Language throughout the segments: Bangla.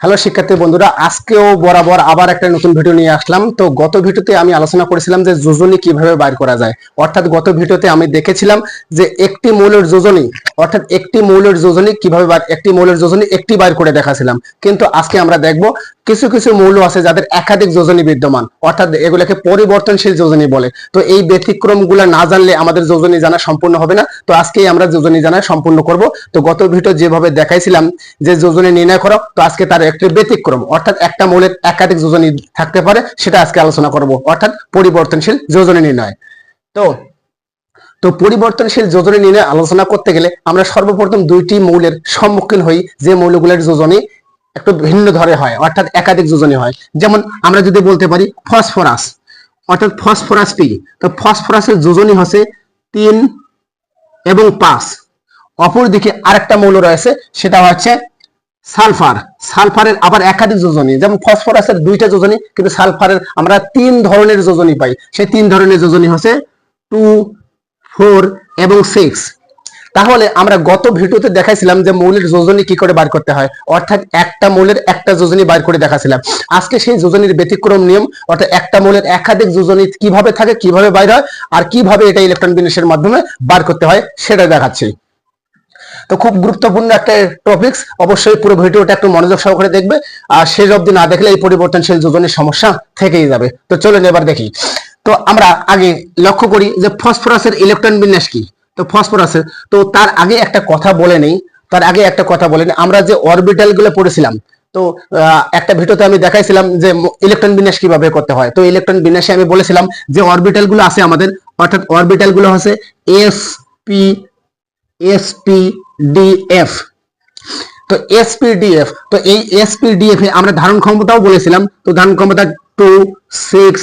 হ্যালো শিক্ষার্থী বন্ধুরা, আজকেও বরাবর আবার একটা নতুন ভিডিও নিয়ে আসলাম। তো গত ভিডিওতে আমি আলোচনা করেছিলাম যে যোজনী কীভাবে বাইর করা যায়। অর্থাৎ গত ভিডিওতে আমি দেখেছিলাম যে একটি মৌলের যোজনী, অর্থাৎ একটি মৌলের যোজনী কীভাবে একটি মৌলের যোজনী একটি বাইর করে দেখাছিলাম। কিন্তু আজকে আমরা দেখব কিছু কিছু মৌল আছে যাদের একাধিক যোজনী বিদ্যমান, অর্থাৎ এগুলোকে পরিবর্তনশীল যোজনী বলে। তো এই ব্যতিক্রমগুলো না জানলে আমাদের যোজনী জানা সম্পূর্ণ হবে না। তো আজকেই আমরা যোজনী জানা সম্পূর্ণ করব। তো গত ভিডিও যেভাবে দেখাইছিলাম, যে যোজনী নির্ণয় করো, তো আজকে তার একটি ব্যতিক্রম, অর্থাৎ একটা মৌলের একাধিক যোজনী থাকতে পারে, সেটা আজকে আলোচনা করব, অর্থাৎ পরিবর্তনশীল যোজনী নির্ণয়। তো তো পরিবর্তনশীল যোজনী নির্ণয় আলোচনা করতে গেলে আমরা সর্বপ্রথম দুইটি মৌলের সম্মুখীন হই, যে মৌলগুলোর যোজনী একটু ভিন্ন ধরে হয়, অর্থাৎ একাধিক যোজনী হয়। যেমন আমরা যদি বলতে পারি ফসফরাস। অর্থাৎ ফসফরাস পি তো ফসফরাসের যোজনী হচ্ছে তিন এবং পাঁচ। অপরদিকে আরেকটা মৌল রয়েছে, সেটা হচ্ছে সালফার। সালফারের আবার একাধিক যোজনী, যেমন ফসফরাসের দুইটা যোজনী, কিন্তু সালফারের আমরা তিন ধরনের যোজনী পাই। সেই তিন ধরনের যোজনী হচ্ছে টু, ফোর এবং সিক্স। তাহলে আমরা গত ভিডিওতে দেখাইছিলাম যে মৌলের যোজনী কি করে বার করতে হয়। অর্থাৎ একটা মৌলের একটা যোজনী বার করে দেখাছিলাম। আজকে সেই যোজনীর ব্যতিক্রম নিয়ম, অর্থাৎ একটা মৌলের একাধিক যোজনী কীভাবে থাকে, কীভাবে বাইর হয়, আর কীভাবে এটা ইলেকট্রন বিন্যাসের মাধ্যমে বার করতে হয় সেটা দেখাচ্ছি। তো খুব গুরুত্বপূর্ণ একটা টপিকস অবশ্যই পুরো ভিডিওটা একটু মনোযোগ সহকারে দেখবে, আর শেষ অবধি না দেখলে এই পরিবর্তনশীল যোজনের সমস্যা থেকেই যাবে। তো চলুন এবার দেখি। তো আমরা আগে লক্ষ্য করি যে ফসফরাসের ইলেকট্রন বিন্যাস কি। তো ফসফরাসের তো তার আগে একটা কথা বলে নেই। তার আগে একটা কথা বলে নেই। আমরা যে অরবিটালগুলো পড়েছিলাম, তো একটা ভিডিওতে আমি দেখাইছিলাম যে ইলেকট্রন বিন্যাস কীভাবে করতে হয়। তো ইলেকট্রন বিন্যাসে আমি বলেছিলাম যে অরবিটালগুলো আছে আমাদের। অর্থাৎ অরবিটালগুলো হচ্ছে S P S P D F তো এসপিডিএফ তো এই এসপিডিএফ এ আমরা ধারণ ক্ষমতাও বলেছিলাম। তো ধারণ ক্ষমতা টু সিক্স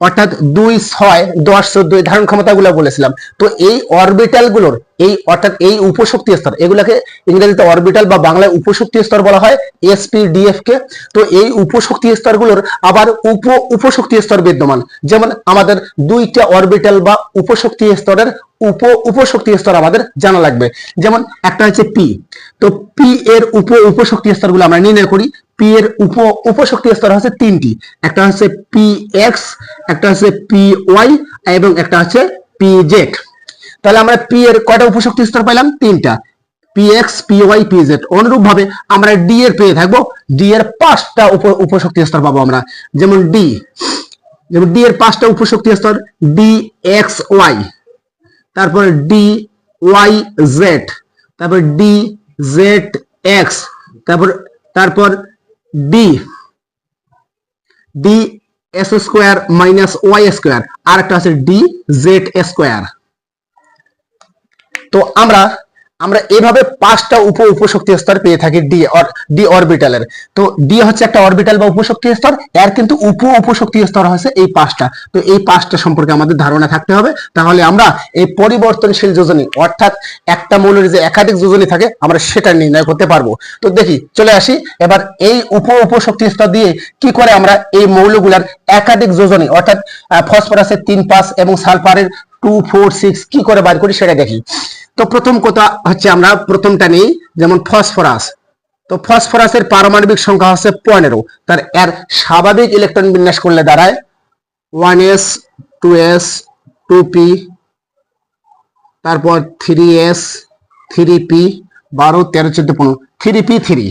অর্থাৎ দুই ছয় দশ চোদ্দ ধারণ ক্ষমতাগুলো বলেছিলাম। তো এই অরবিটালগুলোর এই অর্থাৎ এই উপশক্তি স্তর, এগুলাকে ইংরেজিতে অরবিটাল বা বাংলায় উপশক্তি স্তর বলা হয় এসপিডিএফ কে। তো এই উপশক্তি স্তরগুলোর আবার উপ, উপশক্তি স্তর বিদ্যমান। যেমন আমাদের দুইটা অরবিটাল বা উপশক্তি স্তরের উপ, উপশক্তি স্তর আমাদের জানা লাগবে। যেমন একটা হচ্ছে পি তো পি এর উপ, উপশক্তি স্তরগুলো আমরা নির্ণয় করি। পি এর উপ, উপশক্তি স্তর হচ্ছে তিনটি। একটা হচ্ছে পি এক্স একটা হচ্ছে পি ওয়াই এবং একটা হচ্ছে পি জেড তাহলে আমরা পি এর কয়টা উপশক্তি স্তর পেলাম তিনটা। P X P Y P Z অনুরূপ ভাবে আমরা ডি এর পেয়ে থাকব। ডি এর পাঁচটা উপ, উপশক্তি স্তর পাবো আমরা। যেমন ডি যেমন ডি এর পাঁচটা উপশক্তি স্তর ডি এক্স ওয়াই তারপর ডি ওয়াই জেড তারপর ডি জেড এক্স তারপর তারপর D D S square minus Y square আর একটা আছে ডি জেড স্কোয়ার তো আমরা আমরা এভাবে পাঁচটা উপ উপশক্তি স্তর পেয়ে থাকি ডি ডি অরবিটালের তো ডি হচ্ছে একটা অরবিটাল বা উপশক্তি স্তর, এর কিন্তু উপ উপশক্তি স্তর হচ্ছে এই পাঁচটা। তো এই পাঁচটা সম্পর্কে আমাদের ধারণা থাকতে হবে। তাহলে আমরা এই পরিবর্তনশীল যোজনী, অর্থাৎ একটা মৌলের যে একাধিক যোজনী থাকে, আমরা সেটা নির্ণয় করতে পারব। তো দেখি, চলে আসি। এবার এই উপ উপশক্তি স্তর দিয়ে কি করে আমরা এই মৌলগুলার একাধিক যোজনী, অর্থাৎ ফসফরাসের তিন পাঁচ এবং সালফারের টু ফোর সিক্স কি করে বার করি সেটা দেখি। তো প্রথম কথা হচ্ছে আমরা প্রথমটা নেই, যেমন ফসফরাস তো ফসফরাসের পারমাণবিক সংখ্যা হচ্ছে পনেরো। তার এর স্বাভাবিক ইলেকট্রন বিন্যাস করলে দাঁড়ায় one S two S two P তারপর থ্রি এস থ্রি পি বারো, তেরো, চোদ্দ, পনেরো। থ্রি পি থ্রি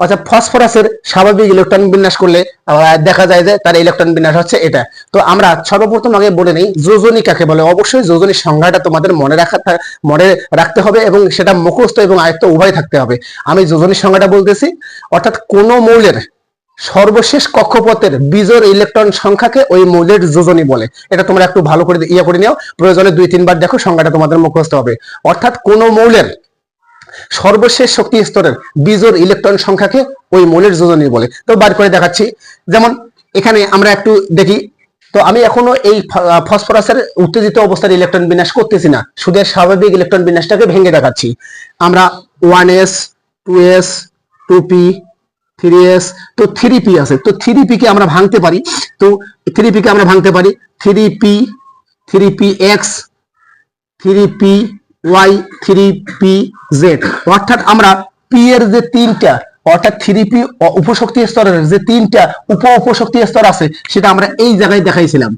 অর্থাৎ ফসফরাসের স্বাভাবিক ইলেকট্রন বিন্যাস করলে দেখা যায় যে তার ইলেকট্রন বিন্যাস হচ্ছে এটা। তো আমরা সর্বপ্রথম আগে বলে নেই, যোজনী কাকে বলে? অবশ্যই যোজনীর সংজ্ঞাটা তোমাদের মনে রাখা মনে রাখতে হবে এবং সেটা মুখস্থ এবং আয়ত্ত উভয় থাকতে হবে। আমি যোজনীর সংজ্ঞাটা বলতেছি, অর্থাৎ কোন মৌলের সর্বশেষ কক্ষপথের বিজোর ইলেকট্রন সংখ্যাকে ওই মৌলের যোজনী বলে। এটা তোমরা একটু ভালো করে ইয়ে করে নিও। প্রয়োজনে দুই, তিনবার দেখো, সংজ্ঞাটা তোমাদের মুখস্থ হবে। অর্থাৎ কোন মৌলের সর্বশেষ শক্তি স্তরের বিজোর ইলেকট্রন সংখ্যাকে ওই মৌলের যোজনী বলে। তো বার করে দেখাচ্ছি। যেমন এখানে আমরা একটু দেখি, তো আমি এখনও এই ফসফরাসের উত্তেজিত অবস্থার ইলেকট্রন বিন্যাস করতেছি না। শুধু স্বাভাবিক ইলেকট্রন বিন্যাসটাকে ভেঙে দেখাচ্ছি। আমরা one S two S two P three S তো থ্রি পি আছে। তো থ্রি পি কে আমরা ভাঙতে পারি। তো থ্রি পি কে আমরা ভাঙতে পারি। Three P three P X three P Y three P Z অর্থাৎ আমরা পি এর যে তিনটা, অর্থাৎ থ্রি পি উপশক্তি স্তরের যে তিনটা উপ উপশক্তি স্তর আছে, সেটা আমরা এই জায়গায় দেখাইছিলাম।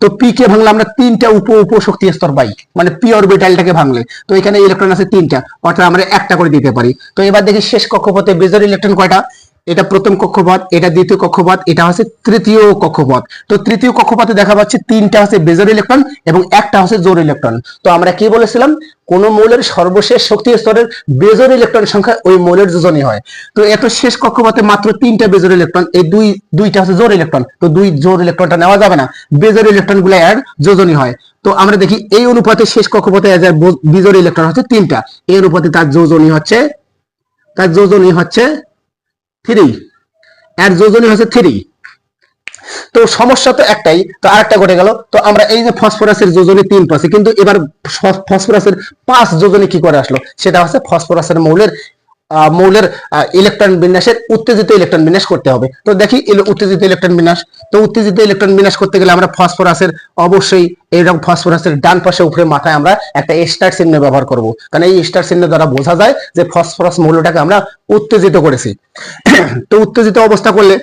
তো পি কে ভাঙলে আমরা তিনটা উপ উপশক্তি স্তর পাই মানে পি অরবিটালটাকে ভাঙলে। তো এখানে ইলেকট্রন আছে তিনটা, অর্থাৎ আমরা একটা করে দিতে পারি। তো এবার দেখি শেষ কক্ষপথে বেজর ইলেকট্রন কয়টা? এটা প্রথম কক্ষপথ, এটা দ্বিতীয় কক্ষপথ, এটা হচ্ছে তৃতীয় কক্ষপথ। তো তৃতীয় কক্ষপথে দেখা যাচ্ছে তিনটা হচ্ছে বেজর ইলেকট্রন এবং একটা হচ্ছে জোর ইলেকট্রন। তো আমরা কি বলেছিলাম? কোন মৌলের সর্বশেষ শক্তি স্তরের বেজর ইলেকট্রন সংখ্যা ওই মৌলের যোজনী হয়। তো এত শেষ কক্ষপথে মাত্র তিনটা বেজর ইলেকট্রন, এই দুই, দুইটা হচ্ছে জোর ইলেকট্রন। তো দুই জোর ইলেকট্রনটা নেওয়া যাবে না। বেজর ইলেকট্রনগুলো এর যোজনী হয়। তো আমরা দেখি এই অনুপাতে শেষ কক্ষপথে বিজোর ইলেকট্রন হচ্ছে তিনটা। এই অনুপাতে তার যোজনী হচ্ছে, তার যোজনী হচ্ছে থ্রি এর যোজনী হচ্ছে থ্রি তো সমস্যা তো একটাই, তো আরেকটা ঘটে গেল। তো আমরা এই যে ফসফরাসের যোজনী তিন পাচ্ছি, কিন্তু এবার ফস- ফসফরাসের পাঁচ যোজনী কি করে আসলো? সেটা হচ্ছে ফসফরাসের মৌলের মৌলের ইলেকট্রন বিন্যাসের উত্তেজিত ইলেকট্রন বিন্যাস করতে হবে। তো দেখি উত্তেজিত ইলেকট্রন বিন্যাস। তো উত্তেজিত ইলেকট্রন বিন্যাস করতে গেলে আমরা ফসফরাসের অবশ্যই এইরকম ফসফরাসের ডান পাশে উপরে মাথায় আমরা একটা স্টার চিহ্ন ব্যবহার করব। কারণ এই স্টার চিহ্ন দ্বারা বোঝা যায় যে ফসফরাস মৌলটাকে আমরা উত্তেজিত করেছি। তো উত্তেজিত অবস্থা করলে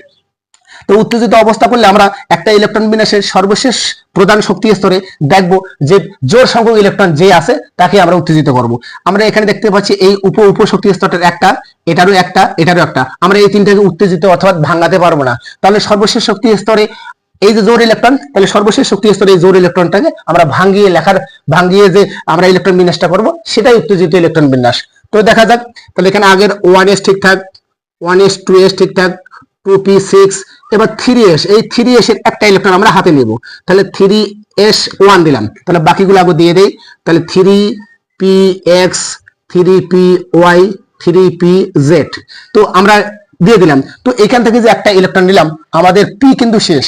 তো উত্তেজিত অবস্থা করলে আমরা একটা ইলেকট্রন বিন্যাসের সর্বশেষ প্রধান শক্তি স্তরে দেখব যে জোর সংখ্যক ইলেকট্রন যে আছে, তাকে আমরা উত্তেজিত করব। আমরা এখানে দেখতে পাচ্ছি এই উপ উপ শক্তি স্তরটার একটা, এটারও একটা এটারও একটা। আমরা এই তিনটাকে উত্তেজিত অথবা ভাঙাতে পারব না। তাহলে সর্বশেষ শক্তি স্তরে এই যে জোর ইলেকট্রন তাহলে সর্বশেষ শক্তি স্তরে এই জোর ইলেকট্রনটাকে আমরা ভাঙিয়ে লেখার, ভাঙিয়ে যে আমরা ইলেকট্রন বিন্যাসটা করব, সেটাই উত্তেজিত ইলেকট্রন বিন্যাস। তো দেখা যাক, তাহলে এখানে আগের ওয়ান এস ঠিকঠাক ওয়ান এস টু এস ঠিকঠাক টু পি সিক্স এবার থ্রি এস এই থ্রি এস এর একটা ইলেকট্রন আমরা হাতে নিব। তাহলে থ্রি এস ওয়ান দিলাম। তাহলে বাকিগুলো আগে দিয়ে দেই। তাহলে three P X three P Y three P Z তো আমরা দিয়ে দিলাম। তো এখান থেকে যে একটা ইলেকট্রন নিলাম, আমাদের পি কিন্তু শেষ।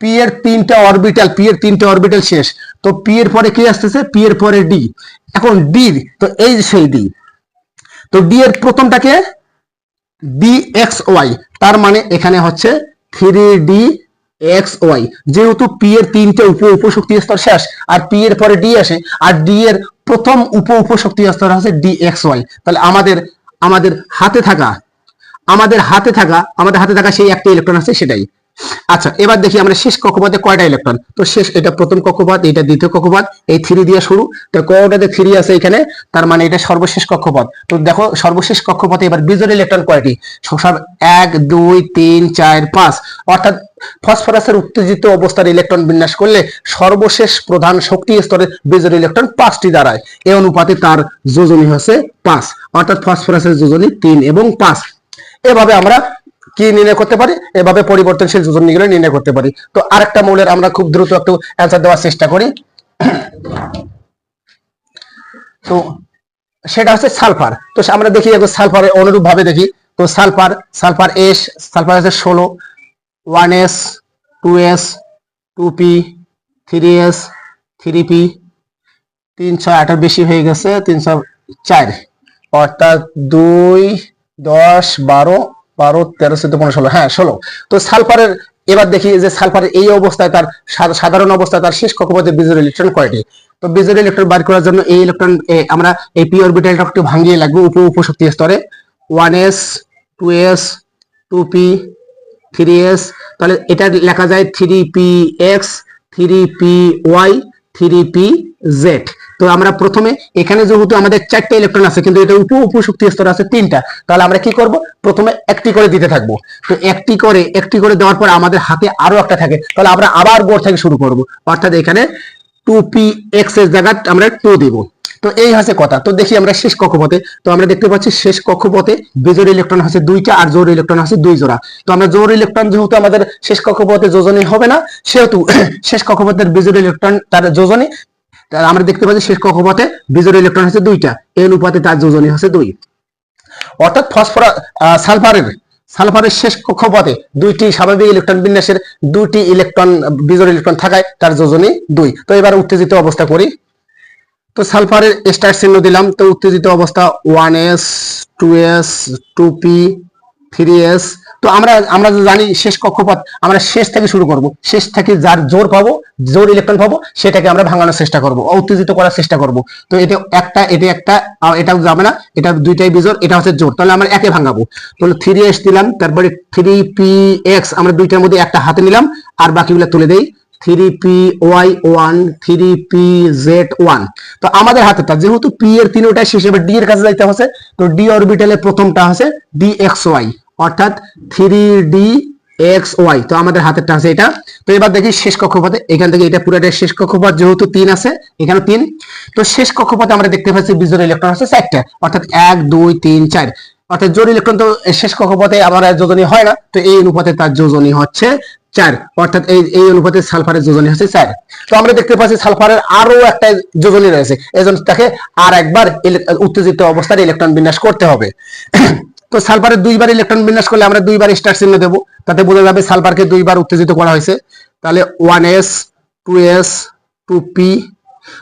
পি এর তিনটা অরবিটাল পি এর তিনটা অরবিটাল শেষ। তো পি এর পরে কি আসতেছে? পি এর পরে ডি এখন ডি তো এই সেই ডি তো ডি এর প্রথমটাকে ডি এক্স ওয়াই তার মানে এখানে হচ্ছে থ্রি ডি এক্স ওয়াই যেহেতু পি এর তিনটে উপ উপশক্তি স্তর শেষ, আর পি এর পরে ডি আসে, আর ডি এর প্রথম উপ উপশক্তি স্তর আছে ডি এক্স ওয়াই তাহলে আমাদের আমাদের হাতে থাকা, আমাদের হাতে থাকা, আমাদের হাতে থাকা সেই একটা ইলেকট্রন আছে সেটাই। আচ্ছা এবার দেখি আমরা শেষ কক্ষপথে কয়টা ইলেকট্রন তো শেষ, এটা প্রথম কক্ষপথ এটা দ্বিতীয় কক্ষপথ, এই থ্রি দিয়ে শুরু। তো কয়টাতে থ্রি আছে এখানে? তার মানে এটা সর্বশেষ কক্ষপথ। তো দেখো, সর্বশেষ কক্ষপথে এবার বিজোড় ইলেকট্রন কয়টি? সব এক, দুই, তিন, চার, পাঁচ। অর্থাৎ ফসফরাসের উত্তেজিত অবস্থার ইলেকট্রন বিন্যাস করলে সর্বশেষ প্রধান শক্তি স্তরের বিজোড় ইলেকট্রন পাঁচটি দাঁড়ায়। এই অনুপাতে তার যোজনী হচ্ছে পাঁচ। অর্থাৎ ফসফরাসের যোজনী তিন এবং পাঁচ। এভাবে আমরা কি নির্ণয় করতে পারি? এভাবে পরিবর্তনশীল যোজন নির্ণয় করতে পারি। তো আরেকটা মৌলের আমরা খুব দ্রুত একটু অ্যান্সার দেওয়ার চেষ্টা করি। তো সেটা হচ্ছে সালফার। তো আমরা দেখি সালফারের অনুরূপ ভাবে দেখি। তো সালফার সালফার এস সালফার হচ্ছে ষোলো। One S, two S, two P, three S, three P. তিনশো আঠার বেশি হয়ে গেছে তিনশো চার। অর্থাৎ দুই, দশ, বারো বারো, তেরো, চোদ্দ, পনেরো, ষোলো হ্যাঁ ষোলো। তো সালফারের, এবার দেখি যে সালফারের এই অবস্থায় তার সাধারণ অবস্থায় তার শেষ কক্ষপথে বিজোর ইলেকট্রন কয়টি? তো বিজোর ইলেকট্রন বার করার জন্য এই ইলেকট্রন আমরা এই পি অরবিটালটা একটু ভাঙিয়ে লাগবে উপ, উপশক্তি স্তরে। One S, two S, two P, three S, তাহলে এটা লেখা যায় three P X, three P Y, three P Z. তো আমরা প্রথমে এখানে যেহেতু আমাদের চারটে ইলেকট্রন আছে, কিন্তু এটা উপ উপশক্তি স্তর আছে তিনটা, তাহলে আমরা কি করব? প্রথমে একটি করে দিতে থাকব। তো একটি করে একটি করে দেওয়ার পর আমাদের হাতে আরও একটা থাকে, তাহলে আমরা আবার বোর্ড থেকে শুরু করব। অর্থাৎ এখানে টু পি এক্সের জায়গা আমরা টু দিব। তো এই হচ্ছে কথা। তো দেখি আমরা শেষ কক্ষপথে, তো আমরা দেখতে পাচ্ছি শেষ কক্ষপথে বিজোড় ইলেকট্রন আছে দুইটা আর জোর ইলেকট্রন আছে দুই জোড়া। তো আমরা জোর ইলেকট্রন যেহেতু আমাদের শেষ কক্ষপথে যোজনী হবে না, সেহেতু শেষ কক্ষপথের বিজোড় ইলেকট্রন তার যোজনী তার আমরা দেখতে পাচ্ছি শেষ কক্ষপথে বিজোড় ইলেকট্রন হচ্ছে দুইটা। এই অনুপাতে তার যোজনী হচ্ছে দুই। অর্থাৎ ফসফরাস সালফারের সালফারের শেষ কক্ষপথে দুইটি স্বাভাবিক ইলেকট্রন বিন্যাসের দুইটি ইলেকট্রন বিজোড় ইলেকট্রন থাকায় তার যোজনী দুই। তো এবার উত্তেজিত অবস্থা করি। তো সালফারের স্টার চিহ্ন দিলাম। তো উত্তেজিত অবস্থা one S two S two P three S তো আমরা আমরা জানি শেষ কক্ষপথ, আমরা শেষ থেকে শুরু করব। শেষ থেকে যার জোর পাবো, জোর ইলেকট্রন পাবো, সেটাকে আমরা ভাঙানোর চেষ্টা করব উত্তেজিত করার চেষ্টা করব। তো এটা একটা এটা একটা এটাও যাবে না, এটা দুইটাই বিজোর এটা হচ্ছে জোর। তাহলে আমরা একে ভাঙাবো। তাহলে থ্রি এস দিলাম, তারপরে থ্রি পি এক্স আমরা দুইটার মধ্যে একটা হাতে নিলাম, আর বাকিগুলো তুলে দেই। Three P Y one three P Z one তো আমাদের হাতেটা যেহেতু পি এর তিনটাই শেষ, এবার ডি এর কাছে যাইতে হচ্ছে, তো ডি অরবিটালের প্রথমটা হচ্ছে ডি এক্স ওয়াই অর্থাৎ থ্রি ডি এক্স ওয়াই তো আমাদের হাতেরটা আছে এটা। তো এবার দেখি শেষ কক্ষপথে, এখান থেকে এটা পুরোটা শেষ কক্ষপথ, যেহেতু তিন আছে এখানে তিন। তো শেষ কক্ষপথে আমরা দেখতে পাচ্ছি বিজোড় ইলেকট্রন আছে চারটা, অর্থাৎ এক, দুই, তিন, চার। অর্থাৎ জোর ইলেকট্রন তো শেষ কক্ষপথে আমার যোজনী হয় না, তো এই অনুপাতে তার যোজনী হচ্ছে চার। অর্থাৎ এই এই অনুপাতে সালফারের যোজনী হচ্ছে চার। তো আমরা দেখতে পাচ্ছি সালফারের আরও একটা যোজনী রয়েছে এই জন্য তাকে আর একবার উত্তেজিত অবস্থায় ইলেকট্রন বিন্যাস করতে হবে। তো সালফারের দুইবার ইলেকট্রন বিন্যাস করলে আমরা দুইবার স্টার চিহ্ন দেবো। তাতে বোঝা যাবে সালফারকে দুইবার উত্তেজিত করা হয়েছে। তাহলে one S two S two P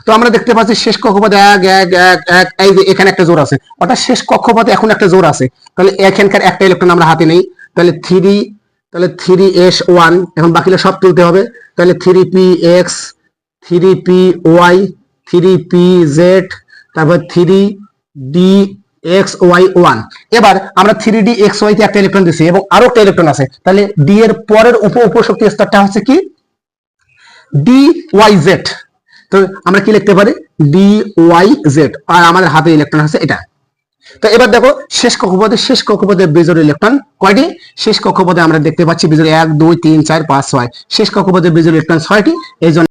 তো আমরা দেখতে পাচ্ছি শেষ কক্ষপথে এক এক এক এক, এই যে এখানে একটা জোর আছে। অর্থাৎ শেষ কক্ষপথে এখন একটা জোর আছে। তাহলে এখানকার একটা ইলেকট্রন আমরা হাতে নেই। তাহলে থ্রি তাহলে থ্রি এস ওয়ান এখন বাকিটা সব তুলতে হবে। তাহলে three P X three P Y three P Z তারপর three D X Y one এবার আমরা থ্রি ডি এক্স ওয়াই তে একটা ইলেকট্রন দিচ্ছি এবং আরও একটা ইলেকট্রন আছে। তাহলে ডি এর পরের উপ উপশক্তি স্তরটা হচ্ছে কি? ডি ওয়াই জেড তো আমরা কি লিখতে পারি? ডি ওয়াই জেড আর আমাদের হাতে ইলেকট্রন আছে এটা। তো এবার দেখো, শেষ কক্ষপথে শেষ কক্ষপথে বেজোর ইলেকট্রন কয়টি? শেষ কক্ষপথে আমরা দেখতে পাচ্ছি বেজোর এক, দুই, তিন, চার, পাঁচ, ছয়। শেষ কক্ষপথে বেজোর ইলেকট্রন ছয়টি। এই জন্য